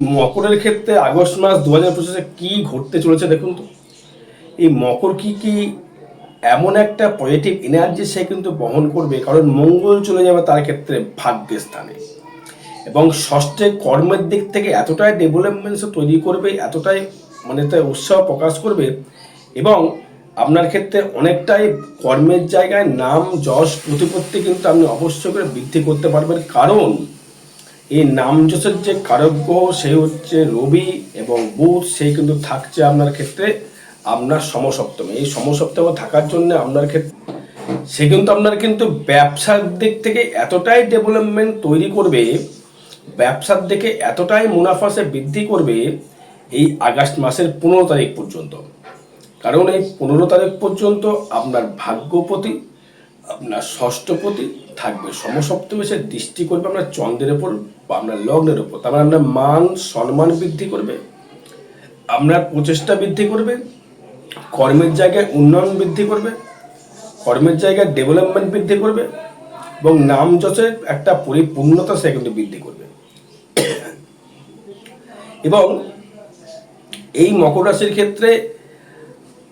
মকরের ক্ষেত্রে আগস্ট মাস দু হাজার পঁচিশে কী ঘটতে চলেছে দেখুন তো। এই মকর কি কি এমন একটা পজিটিভ এনার্জি সে কিন্তু বহন করবে? কারণ মঙ্গল চলে যাবে তার ক্ষেত্রে ভাগ্যের স্থানে। এবং ষষ্ঠে কর্মের দিক থেকে এতটাই ডেভেলপমেন্ট সে তৈরি করবে, এতটাই মানে তাই উৎসাহ প্রকাশ করবে এবং আপনার ক্ষেত্রে অনেকটাই কর্মের জায়গায় নাম, যশ, প্রতিপত্তি কিন্তু আপনি অবশ্যই করে বৃদ্ধি করতে পারবেন। কারণ এই নাম যশের যে গ্রহ সে হচ্ছে রবি এবং বুধ সেই কিন্তু থাকছে আপনার ক্ষেত্রে আপনার সমসপ্তমে। এই সমসপ্তমে থাকার জন্য আপনার ক্ষেত্রে সে কিন্তু আপনার কিন্তু ব্যবসার দিক থেকে এতটাই ডেভেলপমেন্ট তৈরি করবে, ব্যবসার দিকে এতটাই মুনাফা সে বৃদ্ধি করবে এই আগস্ট মাসের পনেরো তারিখ পর্যন্ত। কারণ এই পনেরো তারিখ পর্যন্ত আপনার ভাগ্যপতি, আপনার ষষ্ঠপতি থাকবে। সমসপ্তমে সে দৃষ্টি করবে আপনার চন্দ্রের ওপর বা আপনার লগ্নের ওপর তার মানে আপনার মান, সম্মান বৃদ্ধি করবে আপনার প্রচেষ্টা বৃদ্ধি করবে, কর্মের জায়গায় উন্নয়ন বৃদ্ধি করবে, কর্মের জায়গায় ডেভেলপমেন্ট বৃদ্ধি করবে, এবং নাম যশের একটা পরিপূর্ণতা সে কিন্তু বৃদ্ধি করবে। এবং এই মকর রাশির ক্ষেত্রে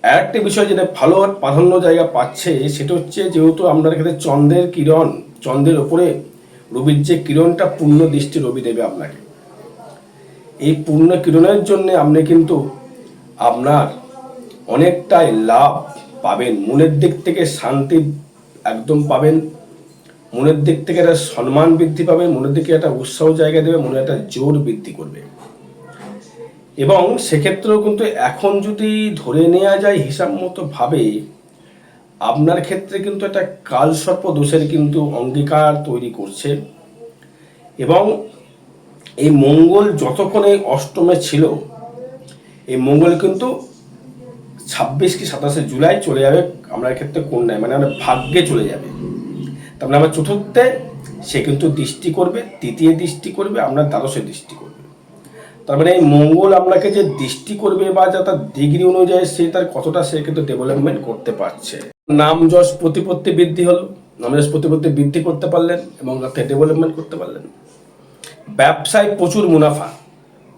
আরেকটা বিষয় যেটা ভালো প্রাধান্য জায়গা পাচ্ছে, সেটা হচ্ছে যেহেতু আপনার ক্ষেত্রে চন্দ্রের কিরণ, চন্দ্রের ওপরে রবির যে কিরণটা পূর্ণ দৃষ্টি রবি দেবে আপনাকে। এই পূর্ণ কিরণের জন্য আপনি কিন্তু আপনার অনেকটাই লাভ পাবেন। মনের দিক থেকে শান্তি একদম পাবেন। মনের দিক থেকে একটা সম্মান বৃদ্ধি পাবেন মনের দিকে একটা উৎসাহ জায়গা দেবে, মনে একটা জোর বৃদ্ধি করবে। এবং সেক্ষেত্রেও কিন্তু এখন যদি ধরে নেওয়া যায় হিসাব মতো ভাবে আপনার ক্ষেত্রে কিন্তু একটা কালসর্প দোষের কিন্তু অঙ্গীকার তৈরি করছে এবং এই মঙ্গল যতক্ষণ এই অষ্টমে ছিল, এই মঙ্গল কিন্তু ছাব্বিশ কি সাতাশে জুলাই চলে যাবে আপনার ক্ষেত্রে কন্যায় মানে আমরা ভাগ্যে চলে যাবে। তারপরে আমার চতুর্থে সে কিন্তু দৃষ্টি করবে, তৃতীয় দৃষ্টি করবে, আপনার দ্বাদশে দৃষ্টি করবে। তার মানে এই মঙ্গল আপনাকে যে দৃষ্টি করবে বা যা তার ডিগ্রি অনুযায়ী সে তার কতটা সে কিন্তু ডেভেলপমেন্ট করতে পারছে। নাম যশ প্রতিপত্তি বৃদ্ধি হলো। নাম যশ প্রতিপত্তি বৃদ্ধি করতে পারলেন এবং তাতে ডেভেলপমেন্ট করতে পারলেন। ব্যবসায় প্রচুর মুনাফা।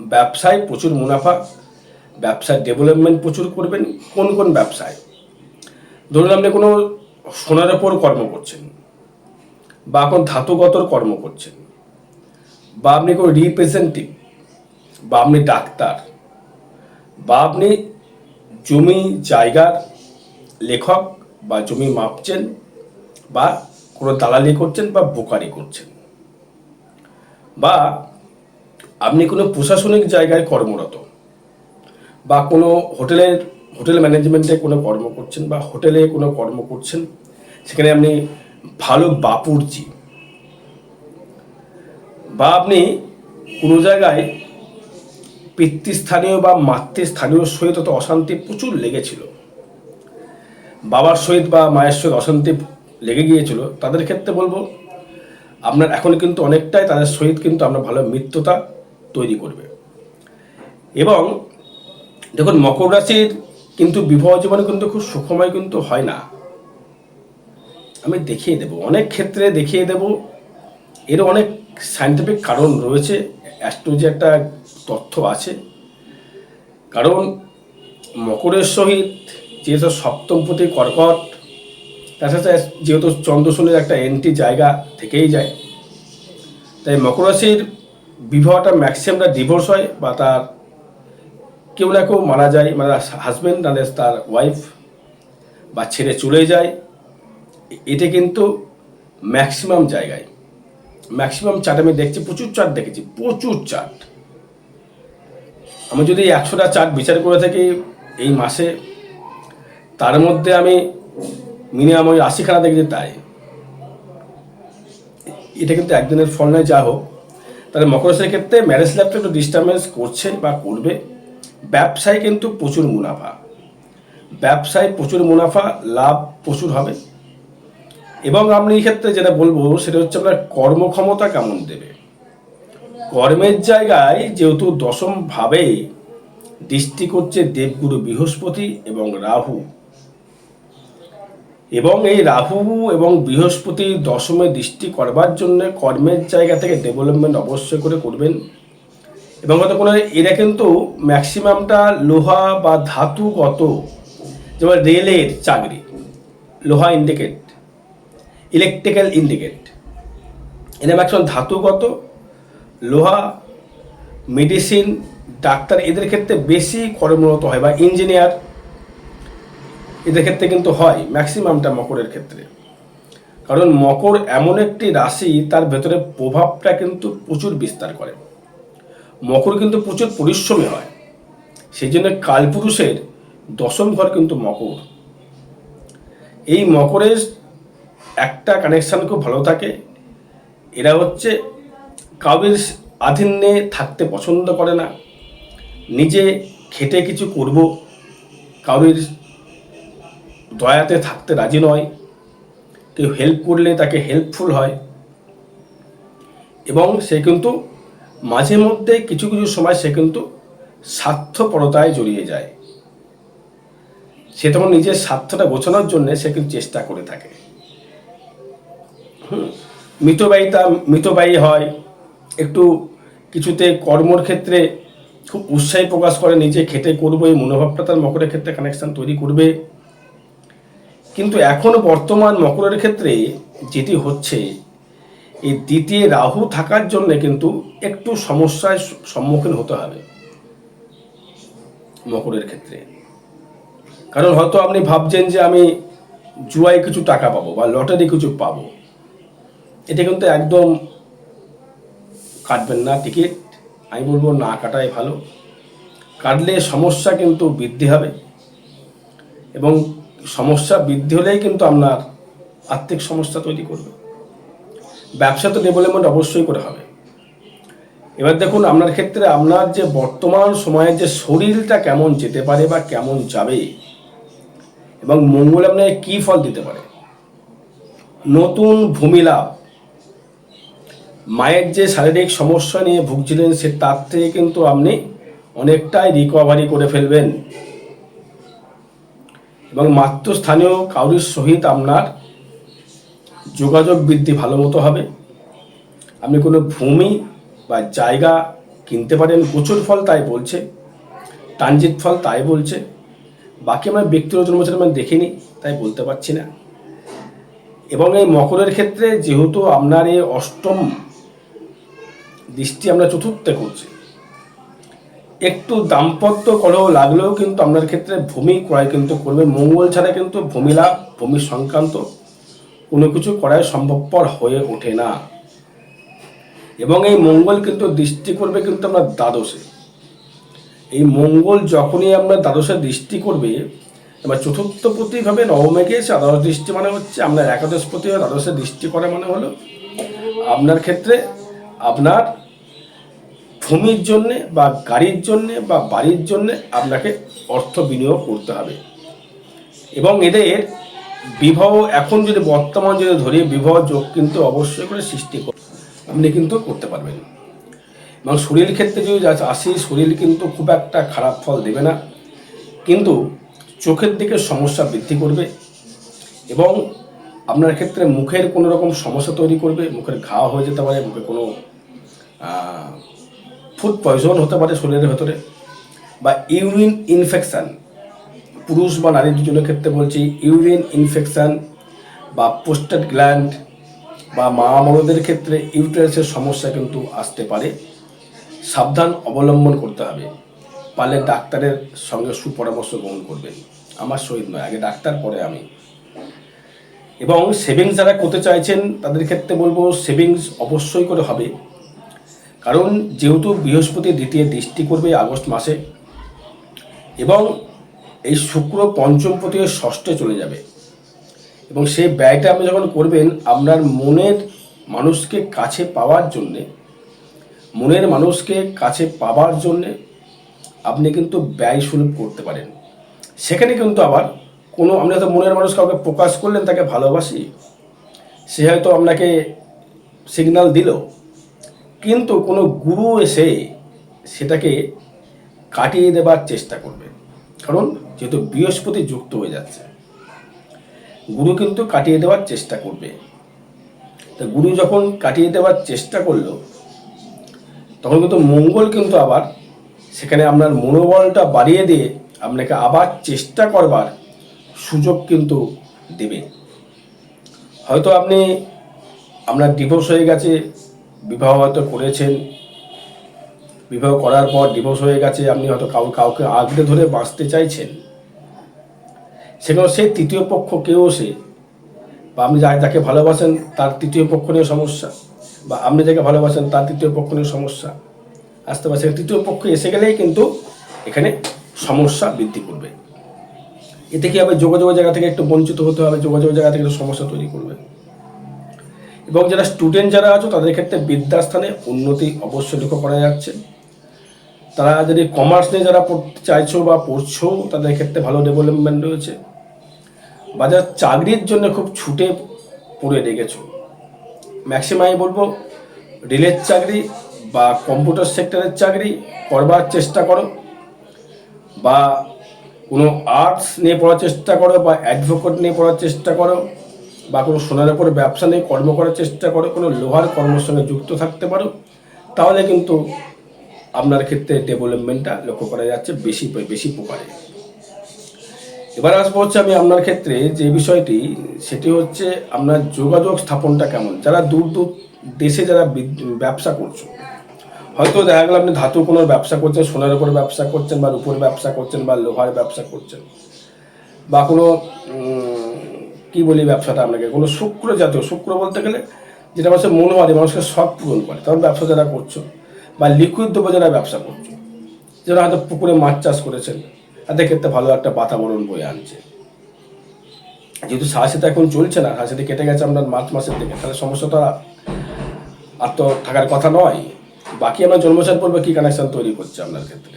ব্যবসায় প্রচুর মুনাফা। ব্যবসায় ডেভেলপমেন্ট প্রচুর করবেন। কোন কোন ব্যবসায়? ধরুন আপনি কোনো সোনার ওপর কর্ম করছেন বা কোন ধাতুগতর কর্ম করছেন বা আপনি কোনো রিপ্রেজেন্টেটিভ বা আপনি ডাক্তার বা আপনি জমি, জায়গার লেখক বা জমি মাপছেন বা কোনো দালালি করছেন বা বোকারি করছেন। বা আপনি কোনো প্রশাসনিক জায়গায় কর্মরত বা কোনো হোটেলের, হোটেল ম্যানেজমেন্টে কোনো কর্ম করছেন বা হোটেলে কোনো কর্ম করছেন, সেখানে আপনি ভালো বাপুরজি বা আপনি কোনো জায়গায় পিতৃস্থানীয় বা মাতৃস্থানীয় সহিত অশান্তি প্রচুর লেগেছিল। বাবার সহিত বা মায়ের সহিত অশান্তি লেগে গিয়েছিল, তাদের ক্ষেত্রে বলব, আপনার এখন কিন্তু অনেকটাই তাদের সহিত কিন্তু আপনার ভালো মিত্রতা তৈরি করবে। এবং দেখুন, মকর রাশির কিন্তু বিবাহ জীবনে কিন্তু খুব সুখময় কিন্তু হয় না। আমি দেখিয়ে দেব, অনেক ক্ষেত্রে দেখিয়ে দেব এর অনেক সাইন্টিফিক কারণ রয়েছে অ্যাস্ট্রোলজি একটা তথ্য আছে। কারণ মকরের সহিত যেহেতু সপ্তমপতি কর্কট তাছাড়া যেহেতু চন্দ্রশূলের একটা এন্ট্রি জায়গা থেকেই যায়, তাই মকর রাশির বিবাহটা ম্যাক্সিমামটা ডিভোর্স হয় বা তার কেউ না কেউ মারা যায় মানে হাজব্যান্ড নাহলে তার ওয়াইফ বা ছেড়ে চলে যায়। এটা কিন্তু ম্যাক্সিমাম জায়গায়। ম্যাক্সিমাম চার্ট আমি দেখছি, প্রচুর চার্ট দেখেছি, প্রচুর চার্ট আমি যদি একশোটা চার্ট বিচার করে থাকি এই মাসে তার মধ্যে আমি মিনিমাম ওই আশিখানা দেখেছি তাই। এটা কিন্তু একদিনের ফল নয়, যা হোক। তাহলে মকর রাশির ক্ষেত্রে ম্যারেজ লাইফটা একটু ডিস্টার্বেন্স করছে বা করবে। ব্যবসায় কিন্তু প্রচুর মুনাফা। ব্যবসায় প্রচুর মুনাফা, লাভ প্রচুর হবে। এবং আপনি এই ক্ষেত্রে যেটা বলব, সেটা হচ্ছে আপনার কর্মক্ষমতা কেমন দেবে। কর্মের জায়গায় যেহেতু দশম ভাবে দৃষ্টি করছে দেবগুরু বৃহস্পতি এবং রাহু এবং এই রাহু এবং বৃহস্পতি দশমে দৃষ্টি করবার জন্য কর্মের জায়গা থেকে ডেভেলপমেন্ট অবশ্যই করে করবেন। এবং হয়তো কোনো এরা কিন্তু ম্যাক্সিমামটা লোহা বা ধাতুগত যেমন রেলের চাকরি, লোহা ইন্ডিকেট ইলেকট্রিক্যাল ইন্ডিকেট এরা ম্যাক্সিমাম ধাতুগত লোহা মেডিসিন ডাক্তার এদের ক্ষেত্রে বেশি কর্মরত হয় বা ইঞ্জিনিয়ার এদের ক্ষেত্রে কিন্তু হয় ম্যাক্সিমামটা মকরের ক্ষেত্রে। কারণ মকর এমন একটি রাশি, তার ভেতরে প্রভাবটা কিন্তু প্রচুর বিস্তার করে। মকর কিন্তু প্রচুর পরিশ্রমী হয়। সেই জন্য কালপুরুষের দশম ঘর কিন্তু মকর। এই মকরের একটা কানেকশান খুব ভালো থাকে। এরা হচ্ছে কাউরির আধীন্যে থাকতে পছন্দ করে না। নিজে খেটে কিছু করব কাউরির দয়াতে থাকতে রাজি নয়। কেউ হেল্প করলে তাকে হেল্পফুল হয়। এবং সে কিন্তু মাঝে মধ্যে কিছু কিছু সময় সে কিন্তু স্বার্থপরতায় জড়িয়ে যায়। সে তখন নিজের স্বার্থটা গোছানোর জন্য সে কিন্তু চেষ্টা করে থাকে। হুম, মিতব্যয়িতা, মিতব্যয়ী হয়। একটু কিছুতে কর্মর ক্ষেত্রে খুব উৎসাহী প্রকাশ করে, নিজে খেটে করব, এই মনোভাবটা তার মকরের ক্ষেত্রে কানেকশান তৈরি করবে। কিন্তু এখনও বর্তমান মকরের ক্ষেত্রে যেটি হচ্ছে, এই দ্বিতীয় রাহু থাকার জন্য কিন্তু একটু সমস্যায় সম্মুখীন হতে হবে মকরের ক্ষেত্রে। কারণ হয়তো আপনি ভাবছেন যে আমি জুয়ায় কিছু টাকা পাবো বা লটারি কিছু পাবো। এটা কিন্তু একদম কাটবেন না টিকিট। আমি বলব না কাটাই ভালো। কাটলে সমস্যা কিন্তু বৃদ্ধি হবে। এবং সমস্যা বৃদ্ধি হলেই কিন্তু আপনার আর্থিক সমস্যা তৈরি করবে। ব্যবসা তো ডেভেলপমেন্ট অবশ্যই করে হবে। এবার দেখুন, আপনার ক্ষেত্রে আপনার যে বর্তমান সময়ে যে শরীরটা কেমন যেতে পারে বা কেমন যাবে এবং মঙ্গল আপনাকে কী ফল দিতে পারে, নতুন ভূমি লাভ, মায়ের যে শারীরিক সমস্যা নিয়ে ভুগছিলেন সে তার থেকে কিন্তু আপনি অনেকটাই রিকভারি করে ফেলবেন। এবং মাতৃস্থানীয় কাউরির সহিত আপনার যোগাযোগ বৃদ্ধি ভালো মতো হবে। আপনি কোনো ভূমি বা জায়গা কিনতে পারেন প্রচুর ফল তাই বলছে, ট্রানজিট ফল তাই বলছে, বাকি আমার ব্যক্তিগত জন্মছর আমি দেখিনি তাই বলতে পারছি না। এবং এই মকরের ক্ষেত্রে যেহেতু আপনার এই অষ্টম দৃষ্টি আমরা চতুর্থে করছি একটু দাম্পত্য কলহ লাগলেও কিন্তু আপনার ক্ষেত্রে ভূমি ক্রয় কিন্তু করবে। মঙ্গল ছাড়া কিন্তু ভূমি লাভ, ভূমি সংক্রান্ত কোনো কিছু করাই সম্ভবপর হয়ে ওঠে না। এবং এই মঙ্গল কিন্তু দৃষ্টি করবে কিন্তু আমরা দ্বাদশে। এই মঙ্গল যখনই আমরা দ্বাদশে দৃষ্টি করবে, এবার চতুর্থ প্রতিভাবে নবমে গিয়েছে দ্বাদশ দৃষ্টি মানে হচ্ছে আপনার একাদশ প্রতি দ্বাদশে দৃষ্টি করা মানে হলো, আপনার ক্ষেত্রে আপনার ভূমির জন্যে বা গাড়ির জন্যে বা বাড়ির জন্যে আপনাকে অর্থ বিনিয়োগ করতে হবে। এবং এদের বিবাহ এখন যদি বর্তমান যদি ধরি, বিবাহ যোগ কিন্তু অবশ্যই করে সৃষ্টি আপনি কিন্তু করতে পারবেন। এবং শরীর ক্ষেত্রে যদি আসি, শরীর কিন্তু খুব একটা খারাপ ফল দেবে না। কিন্তু চোখের দিকে সমস্যা বৃদ্ধি করবে এবং আপনার ক্ষেত্রে মুখের কোনো রকম সমস্যা তৈরি করবে, মুখের ঘা হয়ে যেতে পারে, মুখে কোনো ফুড পয়জন হতে পারে শরীরের ভেতরে, বা ইউরিন ইনফেকশান। পুরুষ বা নারী দুজনের ক্ষেত্রে বলছি ইউরিন ইনফেকশান বা পোস্টেড গ্ল্যান্ড বা মা মরদের ক্ষেত্রে ইউটেরাসের সমস্যা কিন্তু আসতে পারে। সাবধান অবলম্বন করতে হবে। পারলে ডাক্তারের সঙ্গে সুপরামর্শ গ্রহণ করবেন। আমার সহিত নয়, আগে ডাক্তার, পরে আমি। এবং সেভিংস যারা করতে চাইছেন, তাদের ক্ষেত্রে বলব সেভিংস অবশ্যই করে হবে। কারণ যেহেতু বৃহস্পতি দ্বিতীয় দৃষ্টি করবে আগস্ট মাসে, এবং এই শুক্র পঞ্চম প্রতি ষষ্ঠে চলে যাবে, এবং সেই ব্যয়টা আপনি যখন করবেন, আপনার মনের মানুষকে কাছে পাওয়ার জন্যে, মনের মানুষকে কাছে পাওয়ার জন্যে আপনি কিন্তু ব্যয় সুলভ করতে পারেন। সেখানে কিন্তু আবার কোনো, আপনি হয়তো মনের মানুষ কাউকে প্রকাশ করলেন, তাকে ভালোবাসি, সে হয়তো আপনাকে সিগন্যাল দিল কিন্তু কোনো গুরু এসে সেটাকে কাটিয়ে দেবার চেষ্টা করবে। কারণ যেহেতু বৃহস্পতি যুক্ত হয়ে যাচ্ছে, গুরু কিন্তু কাটিয়ে দেওয়ার চেষ্টা করবে। তা গুরু যখন কাটিয়ে দেওয়ার চেষ্টা করল, তখন কিন্তু মঙ্গল কিন্তু আবার সেখানে আপনার মনোবলটা বাড়িয়ে দিয়ে আপনাকে আবার চেষ্টা করবার সুযোগ কিন্তু দেবে। হয়তো আপনি আপনার ডিভোর্স হয়ে গেছে বিবাহ হয়তো করেছেন। বিবাহ করার পর ডিভোর্স হয়ে গেছে, আপনি হয়তো কাউ, কাউকে আগড়ে ধরে বাঁচতে চাইছেন। সেখানে সেই তৃতীয় পক্ষ কেউ সে, বা আপনি যাকে ভালোবাসেন তার তৃতীয় পক্ষ নিয়ে সমস্যা, বা আপনি যাকে ভালোবাসেন তার তৃতীয় পক্ষ নিয়ে সমস্যা। আসতে পারছে তৃতীয় পক্ষ এসে গেলেই কিন্তু এখানে সমস্যা বৃদ্ধি করবে। এতে কি হবে? যোগাযোগের জায়গা থেকে একটু বঞ্চিত হতে হবে, যোগাযোগের জায়গা থেকে একটু সমস্যা তৈরি করবে। এবং যারা স্টুডেন্ট যারা আছো, তাদের ক্ষেত্রে বিদ্যাস্থানে উন্নতি অবশ্যই লক্ষ্য করা যাচ্ছে। তারা যদি কমার্স নিয়ে যারা পড়তে চাইছো বা পড়ছো, তাদের ক্ষেত্রে ভালো ডেভেলপমেন্ট রয়েছে। বা যারা চাকরির জন্য খুব ছুটে পড়ে রেখেছো ম্যাক্সিমাই বলব, রেলের চাকরি বা কম্পিউটার সেক্টরের চাকরি করবার চেষ্টা করো, বা কোনো আর্টস নিয়ে পড়ার চেষ্টা করো, বা অ্যাডভোকেট নিয়ে পড়ার চেষ্টা করো বা কোনো সোনার উপর ব্যবসা নিয়ে কর্ম করার চেষ্টা করো, কোনো লোহার কর্মের সঙ্গে যুক্ত থাকতে পারো, তাহলে কিন্তু আপনার ক্ষেত্রে ডেভেলপমেন্টটা লক্ষ্য করা যাচ্ছে বেশি বেশি প্রকারে এবার আসব হচ্ছে আমি আপনার ক্ষেত্রে যে বিষয়টি, সেটি হচ্ছে আপনার যোগাযোগ স্থাপনটা কেমন? যারা দূর দূর দেশে যারা ব্যবসা করছ, হয়তো দেখা গেল আপনি ধাতু কোনো ব্যবসা করছেন, সোনার উপর ব্যবসা করছেন বা রূপোর ব্যবসা করছেন বা লোহার ব্যবসা করছেন, বা কোনো কি বলি ব্যবসাটা আপনাকে কোনো শুক্র জাতীয়, শুক্র বলতে গেলে যেটা মানুষের মনোহারি মানুষকে সব পূরণ করে। তখন ব্যবসা যারা করছ বা লিকুইড দ্রব্য যারা ব্যবসা করছ, যারা হয়তো পুকুরে মাছ চাষ করেছেন, তাদের ক্ষেত্রে ভালো একটা বাতাবরণ বয়ে আনছে। যেহেতু সাহসিতা এখন চলছে না সাহসিতে কেটে গেছে আপনার মার্চ মাসের দিকে, তাহলে সমস্যাটা আর তো থাকার কথা নয়। বাকি আমার জন্মসার পর্বে কি কানেকশন তৈরি করছে আপনার ক্ষেত্রে?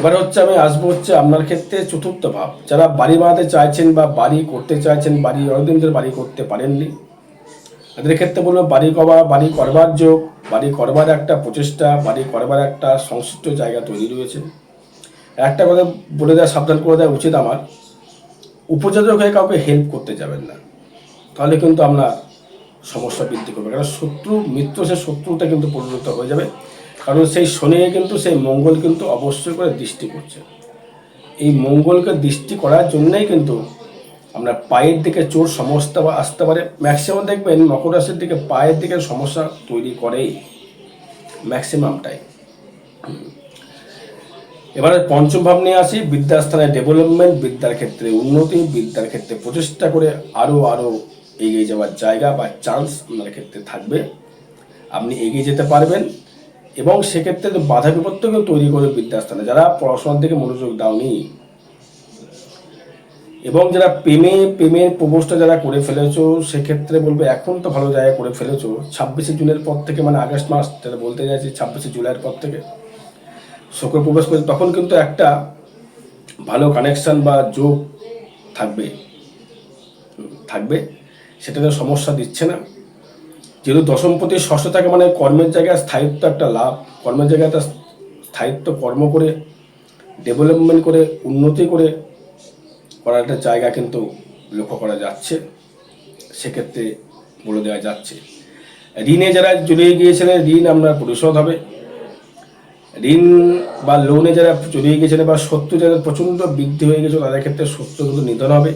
এবার হচ্ছে আমি আসব হচ্ছে আপনার ক্ষেত্রে চতুর্থ ভাব। যারা বাড়ি বানাতে চাইছেন বা বাড়ি করতে চাইছেন, বাড়ি অনেকদিন ধরে বাড়ি করতে পারেননি, তাদের ক্ষেত্রে বলব বাড়ি করা, বাড়ি করবার যোগ, বাড়ি করবার একটা প্রচেষ্টা, বাড়ি করবার একটা সংশ্লিষ্ট জায়গা তৈরি রয়েছে। একটা কথা বলে দেওয়া, সাবধান করে দেওয়া উচিত আমার উপযোজক হয়ে কাউকে হেল্প করতে যাবেন না, তাহলে কিন্তু আপনার সমস্যা বৃদ্ধি করবে। কারণ শত্রু, মিত্র সে শত্রুটা কিন্তু পরিণত হয়ে যাবে। কারণ সেই শনি কিন্তু, সেই মঙ্গল কিন্তু অবশ্যই করে দৃষ্টি করছে। এই মঙ্গলকে দৃষ্টি করার জন্যই কিন্তু আপনার পায়ের দিকে চোর সমস্যা বা আসতে পারে। ম্যাক্সিমাম দেখবেন, মকর রাশির দিকে পায়ের দিকে সমস্যা তৈরি করেই। ম্যাক্সিমামটাই এবারে পঞ্চম ভাব নিয়ে আসি বিদ্যাস্থানের ডেভেলপমেন্ট বিদ্যার ক্ষেত্রে উন্নতি বিদ্যার ক্ষেত্রে প্রচেষ্টা করে আরও আরও এগিয়ে যাওয়ার জায়গা বা চান্স আপনার ক্ষেত্রে থাকবে। আপনি এগিয়ে যেতে পারবেন। এবং সেক্ষেত্রে বাধা বিপত্তিকেও তৈরি করে বিদ্যাস্থানে যারা পড়াশোনার দিকে মনোযোগ দাওনি এবং যারা প্রেমে, প্রেমের প্রবোজটা যারা করে ফেলেছো, সেক্ষেত্রে বলব এখন তো ভালো জায়গায় করে ফেলেছো। ছাব্বিশে জুনের পর থেকে মানে আগস্ট মাস, যেটা বলতে চাইছি ছাব্বিশে জুলাইয়ের পর থেকে। শুক্র প্রবেশ করে তখন কিন্তু একটা ভালো কানেকশান বা যোগ থাকবে। থাকবে সেটাতে সমস্যা দিচ্ছে না। যেহেতু দশমপতি ষষ্ঠ থাকে মানে কর্মের জায়গায় স্থায়িত্ব একটা লাভ। কর্মের জায়গায় একটা স্থায়িত্ব কর্ম করে ডেভেলপমেন্ট করে, উন্নতি করে করার একটা জায়গা কিন্তু লক্ষ্য করা যাচ্ছে। সেক্ষেত্রে বলে দেওয়া যাচ্ছে। ঋণে যারা জড়িয়ে গিয়েছিলেন ঋণ আপনার পরিশোধ হবে। ঋণ বা লোনে যারা জড়িয়ে গিয়েছিলেন বা শত্রু যাদের প্রচণ্ড বৃদ্ধি হয়ে গেছে, তাদের ক্ষেত্রে সত্য কিন্তু নিধন হবে।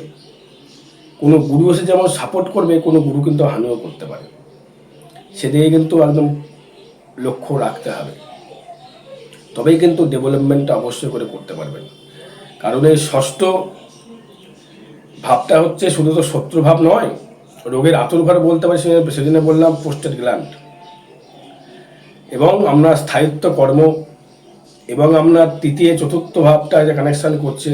কোনো গুরু এসে যেমন সাপোর্ট করবে, কোনো গুরু কিন্তু হানিও করতে পারে। সেদিকে কিন্তু একদম লক্ষ্য রাখতে হবে। তবেই কিন্তু ডেভেলপমেন্টটা অবশ্যই করে করতে পারবেন। কারণ এই ষষ্ঠ ভাবটা হচ্ছে শুধু তো শত্রু ভাব নয়, রোগের আতুরঘর বলতে পারি সেদিনে বললাম পোস্টেড গ্ল্যান্ড এবং আমরা স্থায়িত্ব কর্ম এবং আপনার তৃতীয়, চতুর্থ ভাবটা যে কানেকশান করছে,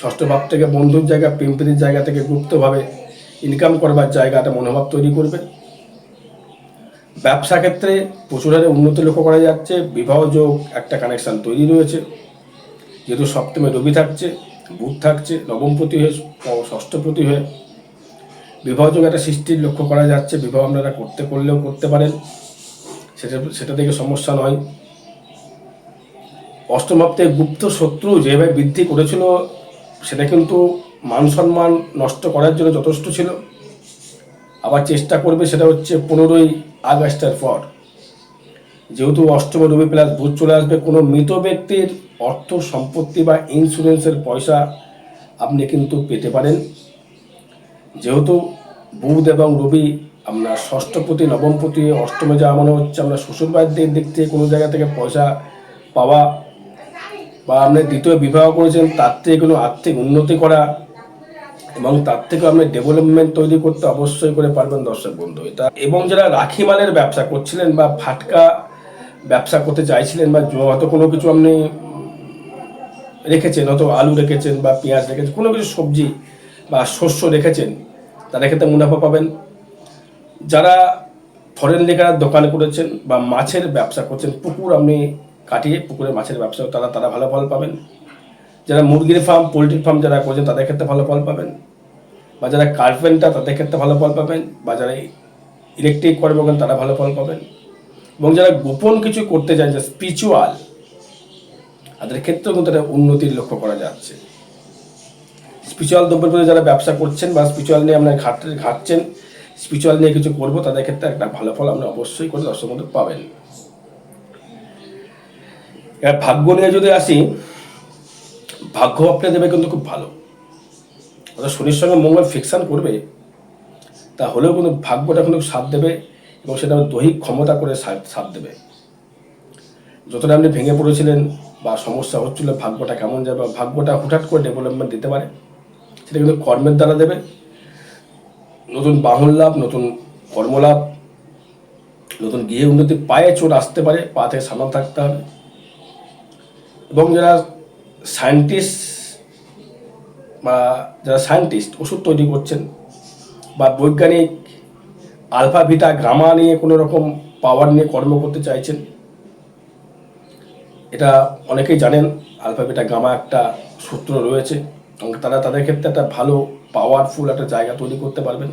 ষষ্ঠ ভাব থেকে বন্ধুর জায়গা প্রেমপ্রীতির জায়গা থেকে গুপ্তভাবে ইনকাম করবার জায়গাটা মনোভাব তৈরি করবে। ব্যবসা ক্ষেত্রে প্রচুর হারে উন্নতি লক্ষ্য করা যাচ্ছে। বিবাহ যোগ একটা কানেকশান তৈরি রয়েছে। যেহেতু সপ্তমে রবি থাকছে, বুধ থাকছে নবমপতি হয়ে ষষ্ঠপতি হয়ে বিবাহ যোগ একটা সৃষ্টির লক্ষ্য করা যাচ্ছে। বিবাহ আপনারা করতে করলেও করতে পারেন। সেটা সেটা থেকে সমস্যা নয়। অষ্টম ভাবতে গুপ্ত শত্রু যেভাবে বৃদ্ধি করেছিল, সেটা কিন্তু মান সম্মান নষ্ট করার জন্য যথেষ্ট ছিল। আবার চেষ্টা করবে সেটা হচ্ছে পনেরোই আগস্টের পর। যেহেতু অষ্টম রবি প্লাস বুধ চলে আসবে, কোনো মৃত ব্যক্তির অর্থ, সম্পত্তি বা ইন্স্যুরেন্সের পয়সা আপনি কিন্তু পেতে পারেন। যেহেতু বুধ এবং রবি আপনার ষষ্ঠপতি, নবমপতি, অষ্টমে যাওয়া মানে হচ্ছে আমরা শ্বশুরবাড়ির দিক থেকে কোনো জায়গা থেকে পয়সা পাওয়া বা আপনি দ্বিতীয় বিবাহ করেছেন, তার থেকে কোনো আর্থিক উন্নতি করা এবং তার থেকে আপনি ডেভেলপমেন্ট তৈরি করতে অবশ্যই করে পারবেন দর্শক বন্ধু। এটা এবং যারা রাখি মালের ব্যবসা করছিলেন বা ফাটকা ব্যবসা করতে চাইছিলেন বা হয়তো কোনো কিছু আপনি রেখেছেন, হয়তো আলু রেখেছেন বা পেঁয়াজ রেখেছেন, কোনো কিছু সবজি বা শস্য রেখেছেন তাদের ক্ষেত্রে মুনাফা পাবেন। যারা ফরেন লেখার দোকান করেছেন বা মাছের ব্যবসা করছেন, পুকুর আপনি কাটিয়ে পুকুরে মাছের ব্যবসা তারা তারা ভালো ফল পাবেন। যারা মুরগির ফার্ম পোলট্রি ফার্ম যারা করছেন, তাদের ক্ষেত্রে ভালো ফল পাবেন। বা যারা কার্পেন্টার তাদের ক্ষেত্রে ভালো ফল পাবেন, বা যারা ইলেকট্রিক কর্ম করেন তারা ভালো ফল পাবেন। এবং যারা গোপন কিছু করতে চান যে স্পিরিচুয়াল তাদের ক্ষেত্রেও কিন্তু একটা উন্নতির লক্ষ্য করা যাচ্ছে। স্পিরিচুয়াল দ্রব্যের প্রতি যারা ব্যবসা করছেন, বা স্পিরিচুয়াল নিয়ে আপনার ঘাট, ঘাটছেন স্পিরিচুয়াল নিয়ে কিছু করব, তাদের ক্ষেত্রে একটা ভালো ফল আপনি অবশ্যই করে দর্শক মধ্যে পাবেন। এবার ভাগ্য নিয়ে যদি আসি, ভাগ্য আপনি দেবে কিন্তু খুব ভালো। অর্থাৎ শনির সঙ্গে মঙ্গল ফিকশন করবে, তা হলেও কিন্তু ভাগ্যটা কিন্তু সাথ দেবে এবং সেটা দৈহিক ক্ষমতা করে সাথ দেবে। যতটা আপনি ভেঙে পড়েছিলেন বা সমস্যা হচ্ছিল, ভাগ্যটা কেমন যাবে ভাগ্যটা হুটহাট করে ডেভেলপমেন্ট দিতে পারে, সেটা কিন্তু কর্মের দ্বারা দেবে। নতুন বাহন লাভ, নতুন কর্মলাভ নতুন গৃহে উন্নতি, পায়ে চোট আসতে পারে, পা থেকে সামাল থাকতে হবে। এবং যারা সায়েন্টিস্ট বা যারা সায়েন্টিস্ট ওষুধ তৈরি করছেন বা বৈজ্ঞানিক আলফা ভিটা নিয়ে কোনো রকম পাওয়ার নিয়ে কর্ম করতে চাইছেন এটা অনেকেই জানেন আলফা ভিটা গামা একটা সূত্র রয়েছে এবং তারা তাদের ক্ষেত্রে একটা ভালো পাওয়ারফুল একটা জায়গা তৈরি করতে পারবেন।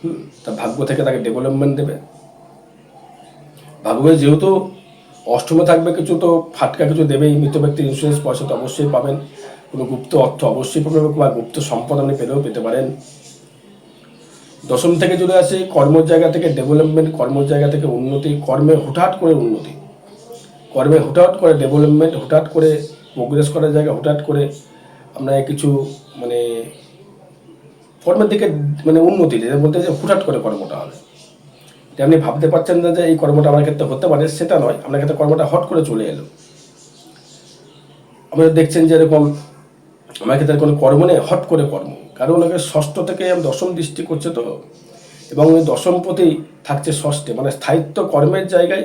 হুম, তা ভাগ্য থেকে তাকে ডেভেলপমেন্ট দেবে। ভাগ্য যেহেতু অষ্টমে থাকবে কিছু তো ফাটকা কিছু দেবেই মৃত ব্যক্তির ইন্স্যুরেন্স পয়সা তো অবশ্যই পাবেন। কোনো গুপ্ত অর্থ অবশ্যই পাবেন বা গুপ্ত সম্পদ আপনি পেলেও পেতে পারেন। দশম থেকে যদি আসে কর্মের জায়গা থেকে ডেভেলপমেন্ট কর্মের জায়গা থেকে উন্নতি, কর্মে হুটহাট করে উন্নতি। কর্মে হুটহাট করে ডেভেলপমেন্ট হুটহাট করে প্রোগ্রেস করার জায়গা, হুটহাট করে আপনার কিছু মানে কর্মের দিকে মানে উন্নতি বলতে যে হুটহাট করে কর্মটা হবে। এটা আপনি ভাবতে পারছেন না যে এই কর্মটা আমার ক্ষেত্রে হতে পারে, সেটা নয়। আপনার ক্ষেত্রে কর্মটা হট করে চলে এলো। আপনারা দেখছেন যে এরকম আমার ক্ষেত্রে কোনো কর্ম নেই, হট করে কর্ম। কারণ ওনাকে ষষ্ঠ থেকে দশম দৃষ্টি করছে তো, এবং ওই দশম প্রতি থাকছে ষষ্ঠে। মানে স্থায়িত্ব কর্মের জায়গায়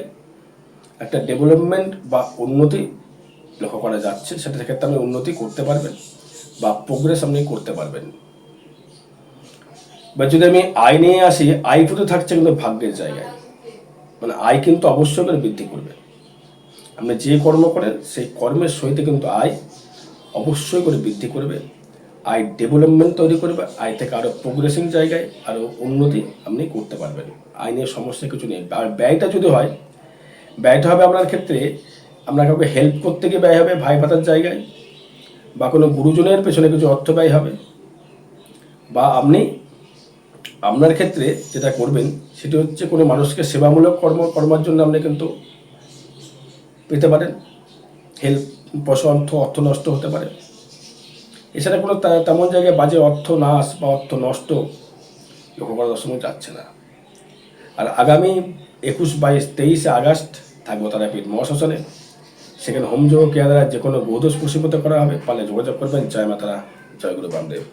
একটা ডেভেলপমেন্ট বা উন্নতি লক্ষ্য করা যাচ্ছে, সেটা ক্ষেত্রে আপনি উন্নতি করতে পারবেন বা প্রোগ্রেস আপনি করতে পারবেন। বা যদি আমি আয় নিয়ে আসি, আয় কিন্তু থাকছে কিন্তু ভাগ্যের জায়গায়। মানে আয় কিন্তু অবশ্যই করে বৃদ্ধি করবে। আপনি যে কর্ম করেন, সেই কর্মের সহিত কিন্তু আয় অবশ্যই করে বৃদ্ধি করবে। আয় ডেভেলপমেন্ট তৈরি করবে। আয় থেকে আরও প্রোগ্রেসিং জায়গায় আরও উন্নতি আপনি করতে পারবেন। আয় নিয়ে সমস্যা কিছু নেই। আর ব্যয়টা যদি হয় ব্যয়টা হবে আপনার ক্ষেত্রে, আপনার কাউকে হেল্প করতে গিয়ে ব্যয় হবে ভাই ভাতার জায়গায়, বা কোনো গুরুজনের পেছনে কিছু অর্থ ব্যয় হবে, বা আপনি আপনার ক্ষেত্রে যেটা করবেন, সেটি হচ্ছে কোনো মানুষকে সেবামূলক কর্ম, কর্মার জন্য আপনি কিন্তু পেতে পারেন। হেল্প পয়সা অর্থ অর্থ নষ্ট হতে পারে। এছাড়া কোনো তেমন জায়গায় বাজে অর্থ নাশ বা অর্থ নষ্ট লক্ষ্য করার দর্শন যাচ্ছে না। আর আগামী একুশ বাইশ তেইশে আগস্ট থাকব তারাপীঠ মহাশ্মশানে। সেখানে হোমযোগ কেয়ারা যে কোনো বৌধ প্রসিবত করা হবে। পালে যোগাযোগ করবেন জয় মাতারা, জয় গুরু বামদেব।